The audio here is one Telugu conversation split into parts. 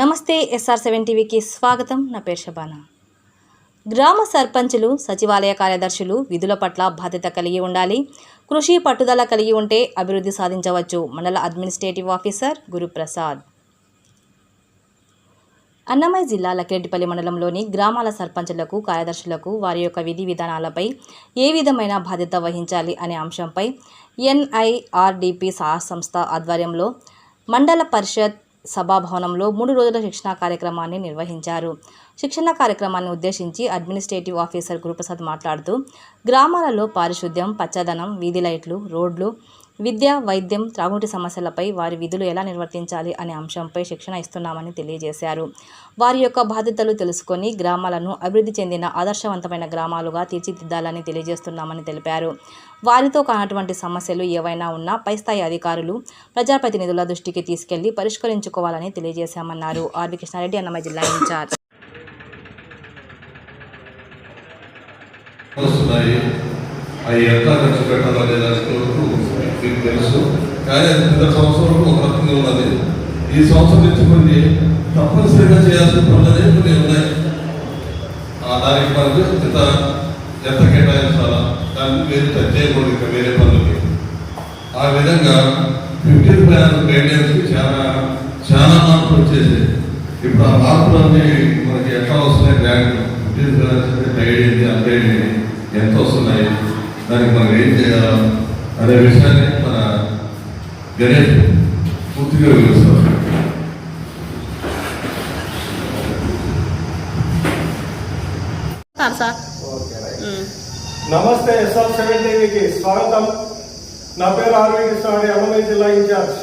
నమస్తే ఎస్ఆర్ సెవెన్ టీవీకి స్వాగతం. నా పేరు శబానా. గ్రామ సర్పంచులు సచివాలయ కార్యదర్శులు విధుల పట్ల బాధ్యత కలిగి ఉండాలి. కృషి పట్టుదల కలిగి ఉంటే అభివృద్ధి సాధించవచ్చు మండల అడ్మినిస్ట్రేటివ్ ఆఫీసర్ గురుప్రసాద్. అన్నమయ్య జిల్లా లక్కెరెడ్డిపల్లి మండలంలోని గ్రామాల సర్పంచులకు కార్యదర్శులకు వారి యొక్క విధి విధానాలపై ఏ విధమైన బాధ్యత వహించాలి అనే అంశంపై ఎన్ఐఆర్డిపి సహా సంస్థ ఆధ్వర్యంలో మండల పరిషత్ సభాభవనంలో మూడు రోజుల శిక్షణా కార్యక్రమాన్ని నిర్వహించారు. శిక్షణ కార్యక్రమాన్ని ఉద్దేశించి అడ్మినిస్ట్రేటివ్ ఆఫీసర్ గురుప్రసాద్ మాట్లాడుతూ గ్రామాలలో పారిశుద్ధ్యం పచ్చదనం వీధి లైట్లు రోడ్లు విద్య వైద్యం త్రాగునీటి సమస్యలపై వారి విధులు ఎలా నిర్వర్తించాలి అనే అంశంపై శిక్షణ ఇస్తున్నామని తెలియజేశారు. వారి యొక్క బాధ్యతలు తెలుసుకొని గ్రామాలను అభివృద్ధి చెందిన ఆదర్శవంతమైన గ్రామాలుగా తీర్చిదిద్దాలని తెలియజేస్తున్నామని తెలిపారు. వారితో కానటువంటి సమస్యలు ఏవైనా ఉన్నా పై స్థాయి అధికారులు ప్రజాప్రతినిధుల దృష్టికి తీసుకెళ్ళి పరిష్కరించుకోవాలని తెలియజేశామన్నారు. ఆర్వి కృష్ణారెడ్డి అన్నమయ్య జిల్లా ఇన్ఛార్జ్. అవి ఎంత ఖర్చు పెట్టాలో లేదా మీకు తెలుసు. కానీ అది గత సంవత్సరం ఒక రకంగా ఉన్నది. ఈ సంవత్సరం నుంచి కొన్ని తప్పనిసరిగా చేయాల్సిన పనులు అనేవి కొన్ని ఉన్నాయి. దానికి మనకు ఎంత ఎంత కేటాయించాలా? దానికి వేరు టచ్ చేయకూడదు ఇంకా వేరే పనులకి. ఆ విధంగా ఫిఫ్టీన్ ప్లాన్ గైడెన్స్కి చాలా చాలా మార్పులు వచ్చేసాయి. ఇప్పుడు ఆ మార్పులన్నీ మనకి ఎట్లా వస్తున్నాయి గ్రాండ్ ఫిఫ్టీన్ ప్లాన్స్ గైడ్ ఏంటి అప్డేట్ ఏంటి ఎంత వస్తున్నాయి? దానికి మనం ఏం చేయాలా? అనే విషయాన్ని మన గణేష్ పూర్తిగా వివరిస్తారు నమస్తే ఎస్ఆర్ సెవెన్ టీవీకి స్వాగతం. నా పేరు ఆర్వి కృష్ణాడి అన్నమయ్య జిల్లా ఇన్ఛార్జ్.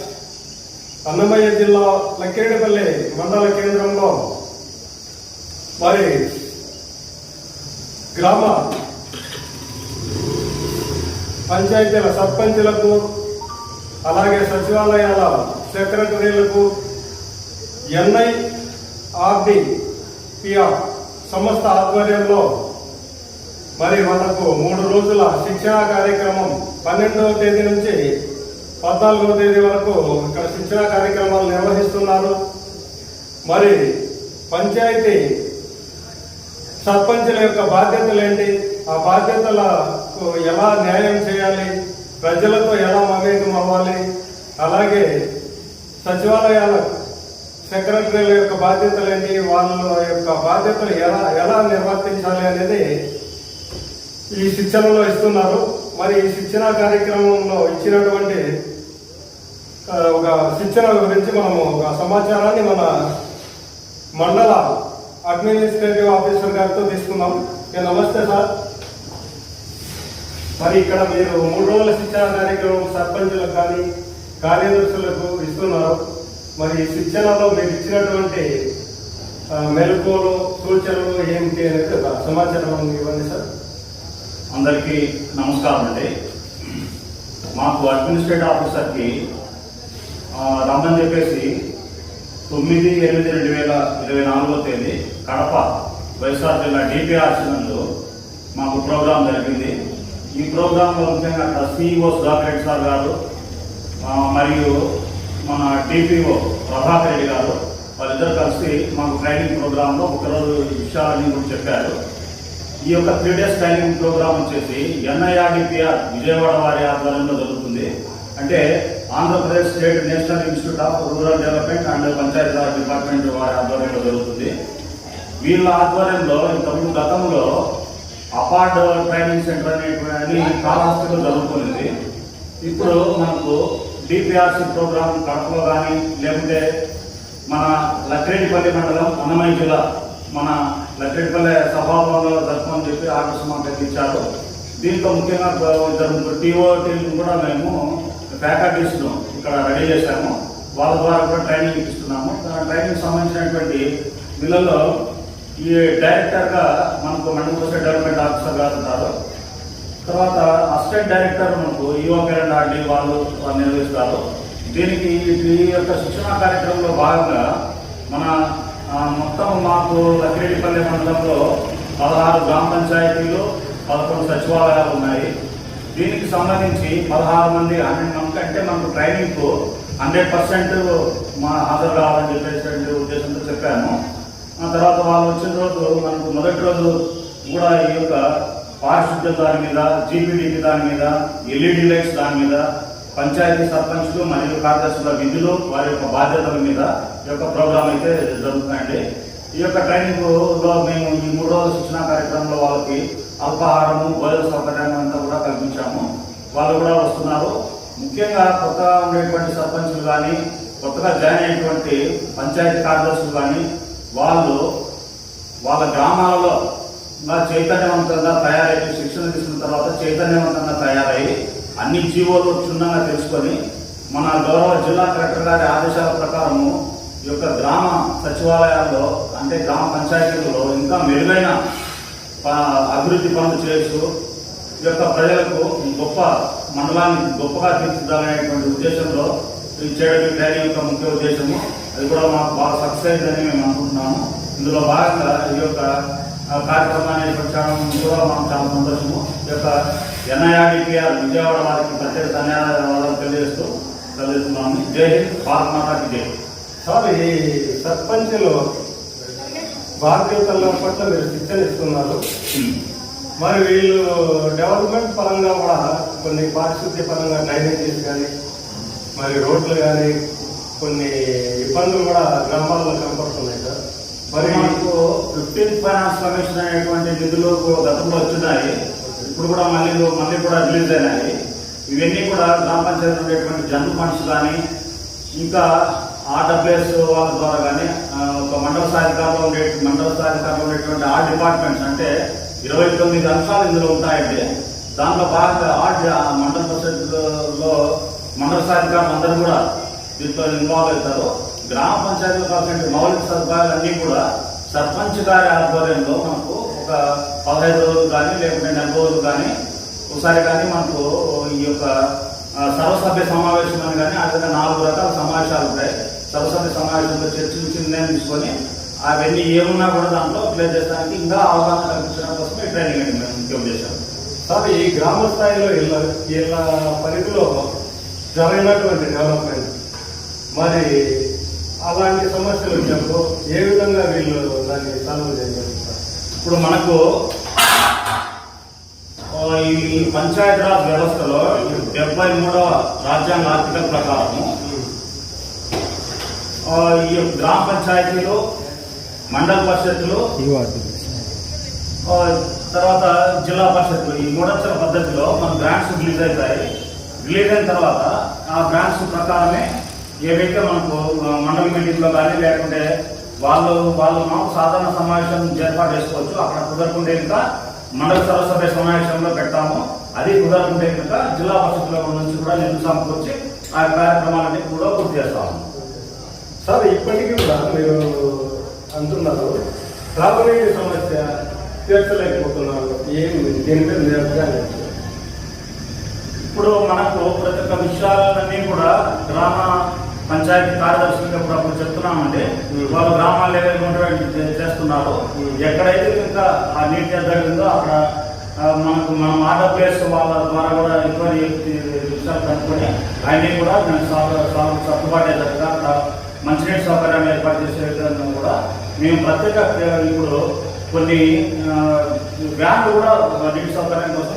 అన్నమయ్య జిల్లా లక్కేడిపల్లి మండల కేంద్రంలో మరి గ్రామ పంచాయతీల సర్పంచులకు అలాగే సచివాలయాల సెక్రటరీలకు ఎన్ఐ ఆర్డి పిఆర్ సంస్థ ఆధ్వర్యంలో మరి మనకు మూడు రోజుల శిక్షణా కార్యక్రమం పన్నెండవ తేదీ నుంచి పద్నాలుగవ తేదీ వరకు ఇక్కడ శిక్షణా కార్యక్రమాలు నిర్వహిస్తున్నారు. మరి పంచాయతీ సర్పంచుల యొక్క బాధ్యతలు ఏంటి? ఆ బాధ్యతల ఎలా న్యాయం చేయాలి? ప్రజలతో ఎలా మమేకం అవ్వాలి? అలాగే సచివాలయాల సెక్రటరీల యొక్క బాధ్యతలు ఏంటి? వాళ్ళ యొక్క బాధ్యతలు ఎలా ఎలా నిర్వర్తించాలి అనేది ఈ శిక్షణలో ఇస్తున్నారు. మరి ఈ శిక్షణ కార్యక్రమంలో ఇచ్చినటువంటి ఒక శిక్షణ గురించి మనము ఒక సమాచారాన్ని మన మండల అడ్మినిస్ట్రేటివ్ ఆఫీసర్ గారితో తీసుకున్నాం నమస్తే సార్. మరి ఇక్కడ మీరు మూడు రోజుల శిక్షణ కార్యక్రమం సర్పంచులకు కానీ కార్యదర్శులకు ఇస్తున్నారు. మరి శిక్షణలో మీరు ఇచ్చినటువంటి మెలకువలు సూచనలు ఏమిటి అనేది ఒక సమాచారం ఇవ్వండి సార్. అందరికీ నమస్కారం అండి. మాకు అడ్మినిస్ట్రేటివ్ ఆఫీసర్కి రమ్మని చెప్పేసి తొమ్మిది ఎనిమిది రెండు వేల ఇరవై నాలుగో తేదీ కడప వైఎస్ఆర్ జిల్లా డిపిఆర్సీ నందు మాకు ప్రోగ్రాం జరిగింది. ఈ ప్రోగ్రాంలో ముఖ్యంగా అక్కడ సిఇఓ సుధాకర్ సార్ గారు మరియు మన టీపీఓ ప్రభాకర్ రెడ్డి గారు వాళ్ళిద్దరు కలిసి మాకు ట్రైనింగ్ ప్రోగ్రాంలో ఒకరోజు ఈ విషయాలన్నీ కూడా చెప్పారు. ఈ యొక్క త్రీ డేస్ ట్రైనింగ్ ప్రోగ్రామ్ వచ్చేసి ఎన్ఐఆర్డిపిఆర్ విజయవాడ వారి ఆధ్వర్యంలో జరుగుతుంది. అంటే Andhra Pradesh state national institute of rural development and Panchayati Raj department వారి ఆధ్వర్యంలో జరుగుతుంది. వీళ్ళ ఆధ్వర్యంలో ఇంతకుముందు గతంలో అపార్ట్ ట్రైనింగ్ సెంటర్ అనేటువంటి కాళహస్తిలో జరుగుతుంది ఇప్పుడు మనకు డిపిఆర్సి ప్రోగ్రామ్ కడపలో కానీ లేకుంటే మన లక్రేడిపల్లి మండలం అన్నమయ్య జిల్లా మన లక్రేడిపల్లి సభాభవనంలో జరపమని చెప్పి ఆర్డర్స్ మాకు ఇచ్చారు. దీంట్లో ముఖ్యంగా ఇద్దరు టీఓ టీఓటీలు కూడా మేము ఫ్యాకల్టీస్ ఇక్కడ రెడీ చేశాము. వాళ్ళ ద్వారా కూడా ట్రైనింగ్ ఇప్పిస్తున్నాము. ట్రైనింగ్ సంబంధించినటువంటి వీళ్ళల్లో ఈ డైరెక్టర్గా మనకు మండల డెవలప్మెంట్ ఆఫీసర్ గారు ఉంటారు. తర్వాత అసిస్టెంట్ డైరెక్టర్ మనకు ఈఓ అండ్ ఆర్డీ వాళ్ళు నిర్వహిస్తారు. దీనికి ఈ యొక్క శిక్షణ కార్యక్రమంలో భాగంగా మన మొత్తం మాకు లక్కిరెడ్డిపల్లి మండలంలో పదహారు గ్రామ పంచాయతీలు పదకొండు సచివాలయాలు ఉన్నాయి. దీనికి సంబంధించి పదహారు మంది హండ్రెడ్ మంది అంటే మనకు ట్రైనింగ్కు హండ్రెడ్ పర్సెంట్ మా హాజరు కావాలని చెప్పేసి ఉద్దేశంతో చెప్పాను ఆ తర్వాత వాళ్ళు వచ్చిన రోజు మనకు మొదటి రోజు కూడా ఈ యొక్క పారిశుద్ధ్య దాని మీద జీపీడీపీ దాని మీద ఎల్ఈడి లైట్స్ దాని మీద పంచాయతీ సర్పంచ్లు మరియు కార్యదర్శుల విధులు వారి యొక్క బాధ్యతల మీద ఈ యొక్క ప్రోగ్రాం అయితే జరుగుతుందండి. ఈ యొక్క ట్రైనింగ్లో మేము ఈ మూడు రోజుల శిక్షణ కార్యక్రమంలో వాళ్ళకి అల్పాహారము భోజన సౌకర్యాన్ని అంతా కూడా కల్పించాము. వాళ్ళు కూడా వస్తున్నారు. ముఖ్యంగా కొత్త ఉండేటువంటి సర్పంచులు కానీ కొత్తగా జాయిన్ అయినటువంటి పంచాయతీ కార్యదర్శులు కానీ వాళ్ళు వాళ్ళ గ్రామాలలో చైతన్యవంతంగా తయారై శిక్షణ తీసుకున్న తర్వాత చైతన్యవంతంగా తయారయ్యి అన్ని జీవోలు క్షుణ్ణంగా తెలుసుకొని మన గౌరవ జిల్లా కలెక్టర్ గారి ఆదేశాల ప్రకారము ఈ యొక్క గ్రామ సచివాలయాల్లో అంటే గ్రామ పంచాయతీలలో ఇంకా మెరుగైన అభివృద్ధి పనులు చేస్తూ ఈ యొక్క ప్రజలకు గొప్ప మండలాన్ని గొప్పగా తీర్చిదాలనేటువంటి ఉద్దేశంలో ఈ చేయడం ట్రైనింగ్ యొక్క ముఖ్య ఉద్దేశము. అది కూడా మాకు బాగా సక్సెస్ అయిందని మేము అనుకుంటున్నాము. ఇందులో భాగంగా ఈ యొక్క కార్యక్రమాన్ని ప్రచారం కూడా మాకు చాలా సంతోషము. ఈ యొక్క ఎన్ఐఆర్డిపిఆర్ విజయవాడ వారికి ప్రత్యేక ధన్యవాదాలు తెలియజేస్తూ తెలియజేస్తున్నాము జై హింద్ భారత్ మాతాకి జై. సార్ ఈ సర్పంచులు బాధ్యతల పట్ల మీరు శిక్షణ ఇస్తున్నారు. మరి వీళ్ళు డెవలప్మెంట్ పరంగా కూడా కొన్ని పారిశుద్ధ్య పరంగా డ్రైనేజీస్ కానీ మరి రోడ్లు కానీ కొన్ని ఇబ్బందులు కూడా గ్రామాల్లో కనపడుతున్నాయి సార్. మరి మరి మనకు ఫిఫ్టీన్త్ ఫైనాన్స్ కమిషన్ అనేటువంటి నిధులు గతంలో వచ్చినాయి ఇప్పుడు కూడా మళ్ళీ మళ్ళీ కూడా రిలీజ్ అయినాయి. ఇవన్నీ కూడా గ్రామ పంచాయతీ ఉండేటువంటి జనరల్ ఫండ్స్ కానీ ఇంకా ఆర్డబ్ల్యూఎస్ వాళ్ళ ద్వారా కానీ ఒక మండల స్థాయికారంలో ఉండే మండల స్థాయికారంలో ఉండేటువంటి ఆర్ట్ డిపార్ట్మెంట్స్ అంటే ఇరవై తొమ్మిది అంశాలు ఇందులో ఉంటాయండి. దాంట్లో భాగంగా ఆర్ట్ మండల పరిషత్లో మండల సాధికారులు అందరూ కూడా దీంట్లో ఇన్వాల్వ్ అవుతారు గ్రామ పంచాయతీలో కావాల్సిన మౌలిక సదుపాయాలు అన్నీ కూడా సర్పంచ్ గారి ఆధ్వర్యంలో మనకు ఒక పదహైదు రోజులు కానీ లేకుంటే నెల రోజులు కానీ ఒకసారి కానీ మనకు ఈ యొక్క సర్వసభ్య సమావేశం అని కానీ ఆ విధంగా నాలుగు రకాల సమావేశాలు ఉంటాయి. సర్వసభ్య సమావేశంలో చర్చించి నిర్ణయం తీసుకొని అవన్నీ ఏమున్నా కూడా దాంట్లో ప్లే చేసడానికి ఇంకా అవగాహన కల్పించడం కోసం ఈ ట్రైనింగ్ అండి మేము ఉద్యోగం చేశాం సార్ ఈ గ్రామ స్థాయిలో ఇళ్ళ ఇళ్ళ పరిధిలో జరిగినటువంటి డెవలప్మెంట్ మరి అలాంటి సమస్యలు వచ్చినప్పుడు ఏ విధంగా వీళ్ళు దాన్ని సాల్వ్ చేయగలుగుతారు? ఇప్పుడు మనకు ఈ పంచాయత్ రాజ్ వ్యవస్థలో డెబ్బై మూడవ రాజ్యాంగ ఆర్టికల్ ప్రకారము ఈ గ్రామ పంచాయతీలు మండల పరిషత్తులు తర్వాత జిల్లా పరిషత్తులు ఈ మూడంచెల పద్ధతిలో మన గ్రాంట్స్ రిలీజ్ అవుతాయి. రిలీజ్ అయిన తర్వాత ఆ గ్రాంట్స్ ప్రకారమే ఏవైతే మనకు మండల మీటింగ్లో కానీ లేకుంటే వాళ్ళు వాళ్ళు మాకు సాధారణ సమావేశం ఏర్పాటు చేసుకోవచ్చు. అక్కడ కుదరకుంటే ఇంకా మండల సర్వసభ్య సమావేశంలో పెడతాము. అది కుదరకుంటే కనుక జిల్లా పరిషత్తుల నుంచి కూడా నిధులు సమకూర్చి ఆ కార్యక్రమాలన్నీ కూడా పూర్తి చేస్తాము. సార్ ఇప్పటికీ కూడా మీరు అంటున్నారు త్రాగునీటి సమస్య తీర్చలేకపోతున్నారు. ఏం దీని మీద మీ అభిప్రాయం? ఇప్పుడు మనకు ప్రతి ఒక్క విషయాలన్నీ కూడా గ్రామ పంచాయతీ కార్యదర్శులుగా కూడా అప్పుడు చెప్తున్నామండి. వాళ్ళు గ్రామాల లెవెల్ చేస్తున్నారు. ఎక్కడైతే ఇంకా ఆ నీటి జరిగిందో అక్కడ మనకు మనం ఆర్డర్ ప్లేస్ వాళ్ళ ద్వారా కూడా ఎంక్వైరీ విషయాలు కనుక్కొని ఆయన్ని కూడా మేము సర్దుబాటు అయ్యేటట్టుగా మంచినీటి సౌకర్యం ఏర్పాటు చేసే విధంగా కూడా మేము ప్రత్యేక ఇప్పుడు కొన్ని వ్యాన్లు కూడా నీటి సౌకర్యం కోసం